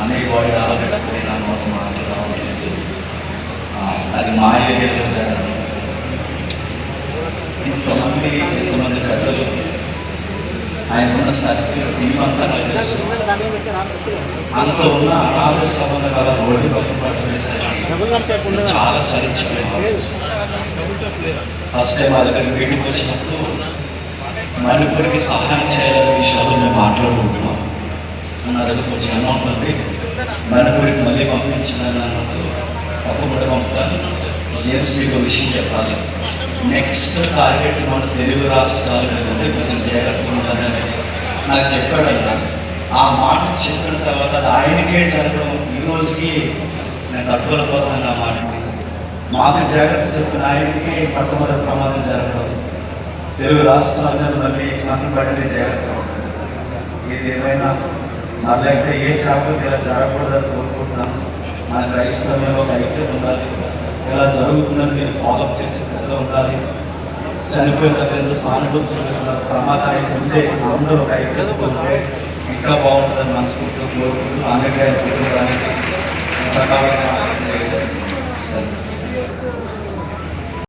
అన్నయ్య బాడీ రాబెట్టుకుని నా నోట మాటలు రావట్లేదు అది మా ఏరియాలో జరగదు ఇంతమంది ఎంతమంది పెద్దలు ఆయన ఉన్న సర్కిల్ టీం అంతా నాకు తెలుసు. అంత ఉన్న అనాథ సంబంధకాల రోడ్డు పక్కన పట్టుకునేసరికి చాలా సరించిపోయాను ఫస్ట్ టైం మా దగ్గర మీటింగ్ వచ్చినప్పుడు మణిపూర్కి సహాయం చేయాలనే విషయాలు మేము మాట్లాడుకుంటున్నాం. నా దగ్గర కొంచెం అమౌంట్ ఉంది. మణిపూర్కి మళ్ళీ పంపించాలని అన్నప్పుడు తప్పకుండా పంపుతాను. జేఎంసీ ఒక విషయం చెప్పాలి. నెక్స్ట్ టార్గెట్ మన తెలుగు రాష్ట్రాల మీద ఉంటే కొంచెం జాగ్రత్తగా ఉండాలని నాకు చెప్పాడన్న. ఆ మాట చెప్పిన తర్వాత అది ఆయనకే జరగడం ఈ రోజుకి నేను తట్టుకోలేకపోతున్నాను ఆ మాటని. మాకు జాగ్రత్త చెప్పిన ఆయనకి మొట్టమొదటి ప్రమాదం జరగడం. తెలుగు రాష్ట్రాల మీద మళ్ళీ కన్ను పడితే జాగ్రత్త. ఉంటుంది ఇది అలాగే ఏ శాఖకు ఇలా జరగకూడదని కోరుకుంటున్నాను మన క్రైస్తవంలో ఒక ఐక్యత ఉండాలి. ఎలా జరుగుతుందని మీరు ఫాలోఅప్ చేసి పెద్ద ఉండాలి. చనిపోయిన సానుభూతి చూపిస్తున్నారు. ప్రమాదానికి ముందే అందరూ ఒక ఐక్యత ఉంటే ఇంకా బాగుంటుందని మనస్ఫూర్తిగా కోరుకుంటూ అనేక కుటుంబానికి సరే